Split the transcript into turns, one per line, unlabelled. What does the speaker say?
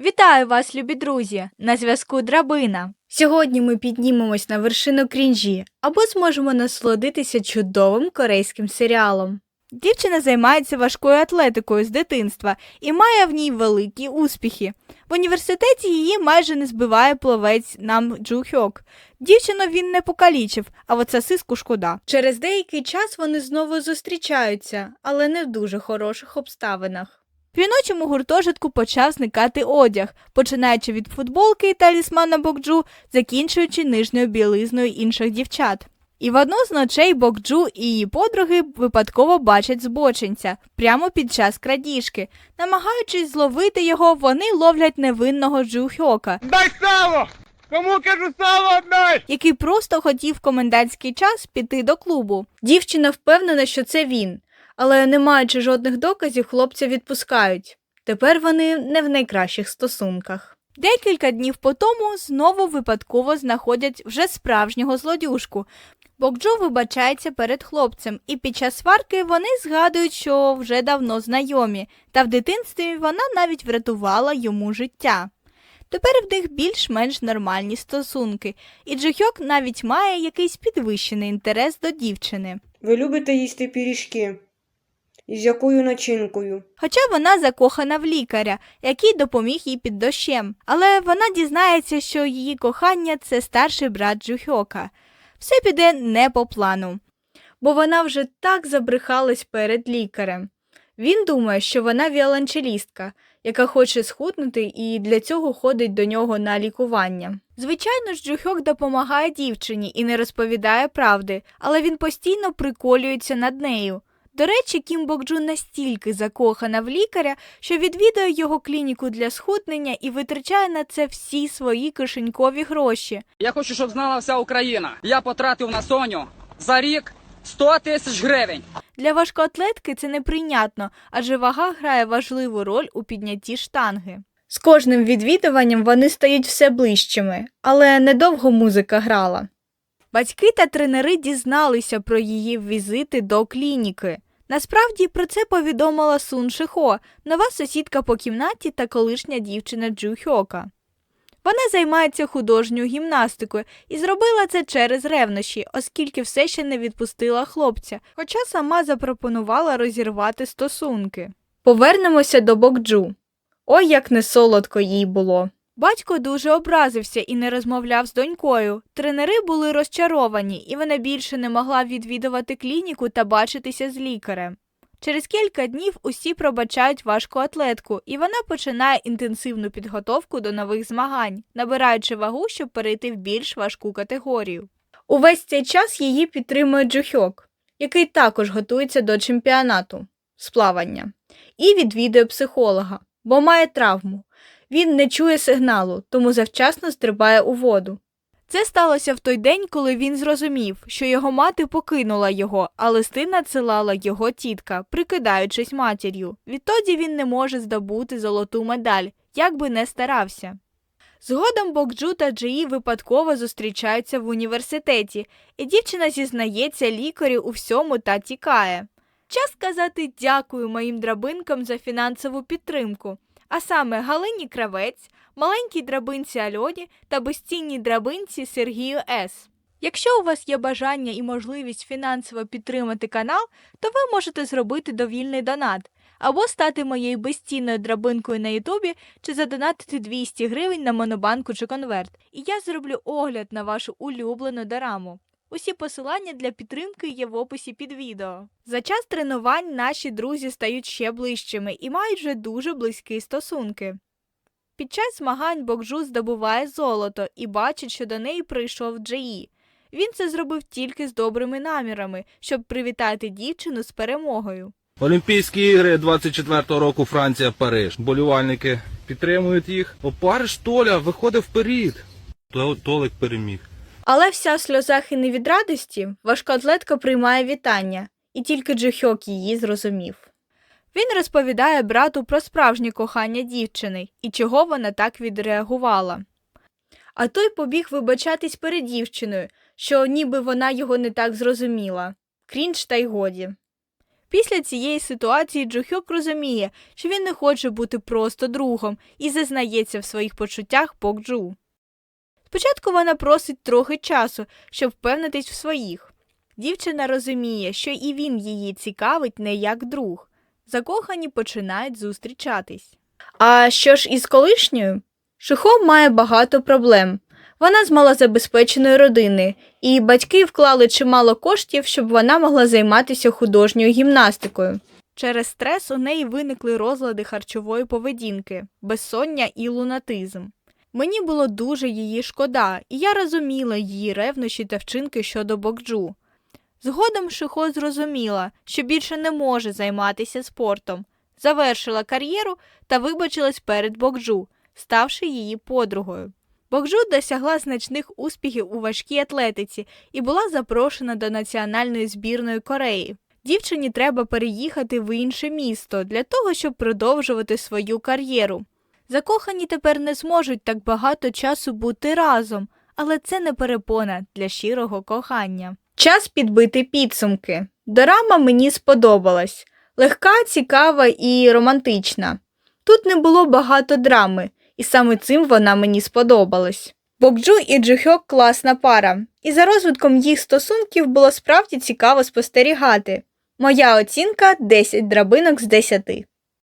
Вітаю вас, любі друзі! На зв'язку Драбина. Сьогодні ми піднімемось на вершину крінжі або зможемо насолодитися чудовим корейським серіалом. Дівчина займається важкою атлетикою з дитинства і має в ній великі успіхи. В університеті її майже не збиває пловець нам Джу Хьок. Дівчину він не покалічив, а от сосиску шкода. Через деякий час вони знову зустрічаються, але не в дуже хороших обставинах. В жіночому гуртожитку почав зникати одяг, починаючи від футболки і талісмана Бокджу, закінчуючи нижньою білизною інших дівчат. І в одну з ночей Бокджу і її подруги випадково бачать збочинця прямо під час крадіжки. Намагаючись зловити його, вони ловлять невинного Джу Хьока,
Дай сало! Кому кажу сало отдай!
який просто хотів в комендантський час піти до клубу. Дівчина впевнена, що це він, але не маючи жодних доказів, хлопця відпускають. Тепер вони не в найкращих стосунках. Декілька днів по тому знову випадково знаходять вже справжнього злодюжку. Бокджо вибачається перед хлопцем, і під час сварки вони згадують, що вже давно знайомі, та в дитинстві вона навіть врятувала йому життя. Тепер в них більш-менш нормальні стосунки, і Джохьок навіть має якийсь підвищений інтерес до дівчини.
Ви любите їсти пиріжки? Із якою начинкою?
Хоча вона закохана в лікаря, який допоміг їй під дощем, але вона дізнається, що її кохання це старший брат Джухьока. Все піде не по плану, бо вона вже так забрехалась перед лікарем. Він думає, що вона віолончелістка, яка хоче схуднути і для цього ходить до нього на лікування. Звичайно ж, Джухьок допомагає дівчині і не розповідає правди, але він постійно приколюється над нею. До речі, Кім Бокджун настільки закохана в лікаря, що відвідує його клініку для схуднення і витрачає на це всі свої кишенькові гроші.
Я хочу, щоб знала вся Україна. Я потратив на Соню за рік 100 тисяч гривень.
Для важкоатлетки це неприйнятно, адже вага грає важливу роль у піднятті штанги. З кожним відвідуванням вони стають все ближчими, але недовго музика грала. Батьки та тренери дізналися про її візити до клініки. Насправді про це повідомила Сун Шихо, нова сусідка по кімнаті та колишня дівчина Джу Хьока. Вона займається художньою гімнастикою і зробила це через ревнощі, оскільки все ще не відпустила хлопця, хоча сама запропонувала розірвати стосунки. Повернемося до Бокджу. Ой, як не солодко їй було. Батько дуже образився і не розмовляв з донькою. Тренери були розчаровані, і вона більше не могла відвідувати клініку та бачитися з лікарем. Через кілька днів усі пробачають важку атлетку, і вона починає інтенсивну підготовку до нових змагань, набираючи вагу, щоб перейти в більш важку категорію. Увесь цей час її підтримує Джухьок, який також готується до чемпіонату з плавання, і відвідує психолога, бо має травму. Він не чує сигналу, тому завчасно стрибає у воду. Це сталося в той день, коли він зрозумів, що його мати покинула його, а листи надсилала його тітка, прикидаючись матір'ю. Відтоді він не може здобути золоту медаль, як би не старався. Згодом Бокджу та Джиї випадково зустрічаються в університеті, і дівчина зізнається лікарю у всьому та тікає. Час сказати дякую моїм драбинкам за фінансову підтримку, а саме Галині Кравець, маленькій драбинці Альоні та безцінній драбинці Сергію С. Якщо у вас є бажання і можливість фінансово підтримати канал, то ви можете зробити довільний донат або стати моєю безцінною драбинкою на Ютубі чи задонатити 200 гривень на монобанку чи конверт. І я зроблю огляд на вашу улюблену дораму. Усі посилання для підтримки є в описі під відео. За час тренувань наші друзі стають ще ближчими і мають вже дуже близькі стосунки. Під час змагань Бокджу здобуває золото і бачить, що до неї прийшов Джеї. Він це зробив тільки з добрими намірами, щоб привітати дівчину з перемогою.
Олімпійські ігри 24-го року Франція, Париж. Болівальники підтримують їх. Опариш Толя виходив вперед. Толик переміг.
Але вся в сльозах і не від радості, важкоатлетка приймає вітання, і тільки Джохьок її зрозумів. Він розповідає брату про справжнє кохання дівчини і чого вона так відреагувала. А той побіг вибачатись перед дівчиною, що ніби вона його не так зрозуміла. Крінж та й годі. Після цієї ситуації Джухьок розуміє, що він не хоче бути просто другом і зазнається в своїх почуттях Бокджу. Спочатку вона просить трохи часу, щоб впевнитись в своїх. Дівчина розуміє, що і він її цікавить не як друг. Закохані починають зустрічатись. А що ж із колишньою? Шихо має багато проблем. Вона з малозабезпеченої родини, і батьки вклали чимало коштів, щоб вона могла займатися художньою гімнастикою. Через стрес у неї виникли розлади харчової поведінки, безсоння і лунатизм. Мені було дуже її шкода, і я розуміла її ревнощі та вчинки щодо Бокджу. Згодом Шихо зрозуміла, що більше не може займатися спортом, завершила кар'єру та вибачилась перед Бокджу, ставши її подругою. Бокджу досягла значних успіхів у важкій атлетиці і була запрошена до національної збірної Кореї. Дівчині треба переїхати в інше місто для того, щоб продовжувати свою кар'єру. Закохані тепер не зможуть так багато часу бути разом, але це не перепона для щирого кохання. Час підбити підсумки. Дорама мені сподобалась. Легка, цікава і романтична. Тут не було багато драми, і саме цим вона мені сподобалась. Бокджу і Джухьок класна пара, і за розвитком їх стосунків було справді цікаво спостерігати. Моя оцінка 10 драбинок з 10.